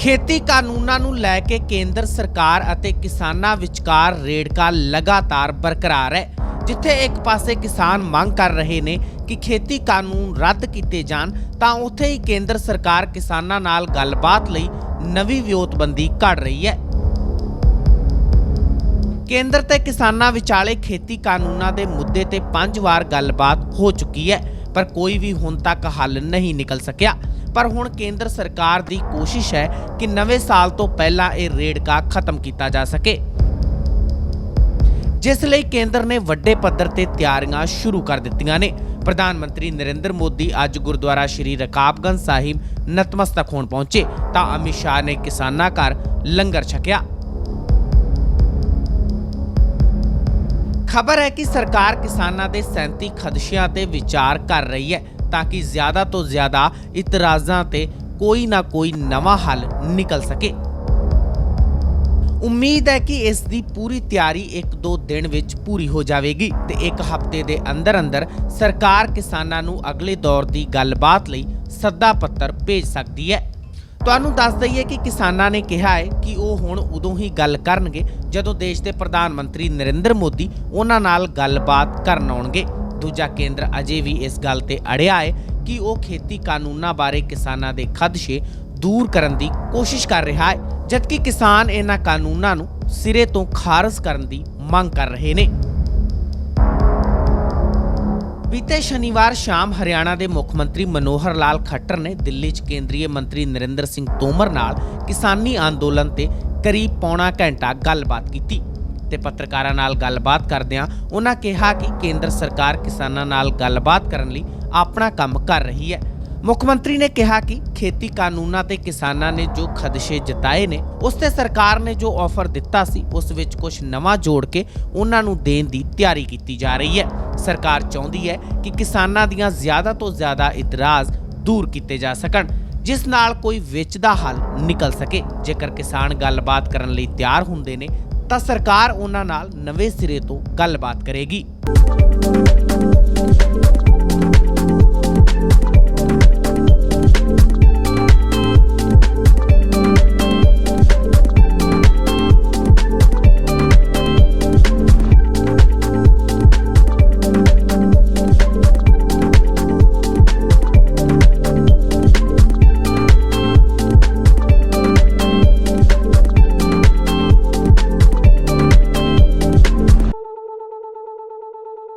ਖੇਤੀ ਕਾਨੂੰਨਾਂ ਨੂੰ ਲੈ ਕੇ ਕੇਂਦਰ ਸਰਕਾਰ ਅਤੇ ਕਿਸਾਨਾਂ ਵਿਚਕਾਰ ਰੇੜਕਾ ਲਗਾਤਾਰ ਬਰਕਰਾਰ ਹੈ, ਜਿੱਥੇ ਇੱਕ ਪਾਸੇ ਕਿਸਾਨ ਮੰਗ ਕਰ ਰਹੇ ਨੇ ਕਿ ਖੇਤੀ ਕਾਨੂੰਨ ਰੱਦ ਕੀਤੇ ਜਾਣ, ਤਾਂ ਉੱਥੇ ਹੀ ਕੇਂਦਰ ਸਰਕਾਰ ਕਿਸਾਨਾਂ ਨਾਲ ਗੱਲਬਾਤ ਲਈ ਨਵੀਂ ਵਿਉਂਤਬੰਦੀ ਘੜ ਰਹੀ ਹੈ। ਕੇਂਦਰ ਤੇ ਕਿਸਾਨਾਂ ਵਿਚਾਲੇ ਖੇਤੀ ਕਾਨੂੰਨਾਂ ਦੇ ਮੁੱਦੇ ਤੇ ਪੰਜ ਵਾਰ ਗੱਲਬਾਤ ਹੋ ਚੁੱਕੀ ਹੈ। ਪਰ ਕੋਈ ਵੀ ਹੁਣ ਤੱਕ ਹੱਲ ਨਹੀਂ ਨਿਕਲ ਸਕਿਆ। ਪਰ ਹੁਣ ਕੇਂਦਰ ਸਰਕਾਰ ਦੀ ਕੋਸ਼ਿਸ਼ ਹੈ ਕਿ ਨਵੇਂ ਸਾਲ ਤੋਂ ਪਹਿਲਾਂ ਇਹ ਰੇੜਕਾ ਖਤਮ ਕੀਤਾ ਜਾ ਸਕੇ। ਜਿਸ ਲਈ ਕੇਂਦਰ ਨੇ ਵੱਡੇ ਪੱਧਰ ਤੇ ਤਿਆਰੀਆਂ ਸ਼ੁਰੂ ਕਰ ਦਿੱਤੀਆਂ ਨੇ। ਪ੍ਰਧਾਨ ਮੰਤਰੀ ਨਰਿੰਦਰ ਮੋਦੀ ਅੱਜ ਗੁਰਦੁਆਰਾ ਸ਼੍ਰੀ ਰਕਾਬਗੰਜ ਸਾਹਿਬ ਨਤਮਸਤਕ ਹੋਣ ਪਹੁੰਚੇ ਤਾਂ ਅਮਿਤ ਸ਼ਾਹ ਨੇ ਕਿਸਾਨਾਂ ਘਰ ਲੰਗਰ ਛਕਿਆ। ਖਬਰ ਹੈ ਕਿ ਸਰਕਾਰ ਕਿਸਾਨਾਂ ਦੇ 37 ਖਦਸ਼ਿਆਂ ਤੇ ਵਿਚਾਰ ਕਰ ਰਹੀ ਹੈ ਤਾਂ ਕਿ ਜ਼ਿਆਦਾ ਤੋਂ ਜ਼ਿਆਦਾ ਇਤਰਾਜ਼ਾਂ ਤੇ ਕੋਈ ਨਾ ਕੋਈ ਨਵਾਂ ਹੱਲ ਨਿਕਲ ਸਕੇ। ਉਮੀਦ ਹੈ ਕਿ ਇਸ ਦੀ ਪੂਰੀ ਤਿਆਰੀ 1-2 ਦਿਨ ਵਿੱਚ ਪੂਰੀ ਹੋ ਜਾਵੇਗੀ ਤੇ ਇੱਕ ਹਫ਼ਤੇ ਦੇ ਅੰਦਰ ਅੰਦਰ ਸਰਕਾਰ ਕਿਸਾਨਾਂ ਨੂੰ ਅਗਲੇ ਦੌਰ ਦੀ ਗੱਲਬਾਤ ਲਈ ਸੱਦਾ ਪੱਤਰ ਭੇਜ ਸਕਦੀ ਹੈ। ਤੁਹਾਨੂੰ ਦੱਸ ਦਈਏ ਕਿ ਕਿਸਾਨਾਂ ਨੇ ਕਿਹਾ ਹੈ ਕਿ ਉਹ ਹੁਣ ਉਦੋਂ ਹੀ ਗੱਲ ਕਰਨਗੇ ਜਦੋਂ ਦੇਸ਼ ਦੇ ਪ੍ਰਧਾਨ ਮੰਤਰੀ ਨਰਿੰਦਰ ਮੋਦੀ ਉਹਨਾਂ ਨਾਲ ਗੱਲਬਾਤ ਕਰਨ ਆਉਣਗੇ। ਦੂਜਾ ਕੇਂਦਰ ਅਜੇ ਵੀ ਇਸ ਗੱਲ ਤੇ ਅੜਿਆ ਹੈ ਕਿ ਉਹ ਖੇਤੀ ਕਾਨੂੰਨਾਂ ਬਾਰੇ ਕਿਸਾਨਾਂ ਦੇ ਖਦਸ਼ੇ ਦੂਰ ਕਰਨ ਦੀ ਕੋਸ਼ਿਸ਼ ਕਰ ਰਿਹਾ ਹੈ, ਜਦਕਿ ਕਿਸਾਨ ਇਹਨਾਂ ਕਾਨੂੰਨਾਂ ਨੂੰ ਸਿਰੇ ਤੋਂ ਖਾਰਜ ਕਰਨ ਦੀ ਮੰਗ ਕਰ ਰਹੇ ਨੇ। ਬੀਤੇ ਸ਼ਨੀਵਾਰ ਸ਼ਾਮ ਹਰਿਆਣਾ ਦੇ ਮੁੱਖ ਮੰਤਰੀ ਮਨੋਹਰ ਲਾਲ ਖੱਟਰ ਨੇ ਦਿੱਲੀ 'ਚ ਕੇਂਦਰੀ ਮੰਤਰੀ ਨਰਿੰਦਰ ਸਿੰਘ ਤੋਮਰ ਨਾਲ ਕਿਸਾਨੀ ਅੰਦੋਲਨ ਤੇ ਕਰੀਬ ਪੌਣਾ ਘੰਟਾ ਗੱਲਬਾਤ ਕੀਤੀ ਤੇ ਪੱਤਰਕਾਰਾਂ ਨਾਲ ਗੱਲਬਾਤ ਕਰਦਿਆਂ ਉਹਨਾਂ ਕਿਹਾ ਕਿ ਕੇਂਦਰ ਸਰਕਾਰ ਕਿਸਾਨਾਂ ਨਾਲ ਗੱਲਬਾਤ ਕਰਨ ਲਈ ਆਪਣਾ ਕੰਮ ਕਰ ਰਹੀ ਹੈ। ਮੁੱਖ ਮੰਤਰੀ ਨੇ ਕਿਹਾ ਕਿ ਖੇਤੀ ਕਾਨੂੰਨਾਂ ਤੇ ਕਿਸਾਨਾਂ ਨੇ ਜੋ ਖਦਸ਼ੇ ਜਤਾਏ ਨੇ, ਉਸ ਤੇ ਸਰਕਾਰ ਨੇ ਜੋ ਆਫਰ ਦਿੱਤਾ ਸੀ, ਉਸ ਵਿੱਚ ਕੁਝ ਨਵਾਂ ਜੋੜ ਕੇ ਉਹਨਾਂ ਨੂੰ ਦੇਣ ਦੀ ਤਿਆਰੀ ਕੀਤੀ ਜਾ ਰਹੀ ਹੈ। ਸਰਕਾਰ ਚਾਹੁੰਦੀ ਹੈ ਕਿ ਕਿਸਾਨਾਂ ਦੀਆਂ ਜ਼ਿਆਦਾ ਤੋਂ ਜ਼ਿਆਦਾ ਇਤਰਾਜ਼ ਦੂਰ ਕੀਤੇ ਜਾ ਸਕਣ, ਜਿਸ ਨਾਲ ਕੋਈ ਵਿੱਚ ਦਾ ਹੱਲ ਨਿਕਲ ਸਕੇ। ਜੇਕਰ ਕਿਸਾਨ ਗੱਲਬਾਤ ਕਰਨ ਲਈ ਤਿਆਰ ਹੁੰਦੇ ਨੇ, ਤਾਂ ਸਰਕਾਰ ਉਹਨਾਂ ਨਾਲ ਨਵੇਂ ਸਿਰੇ ਤੋਂ ਗੱਲਬਾਤ ਕਰੇਗੀ।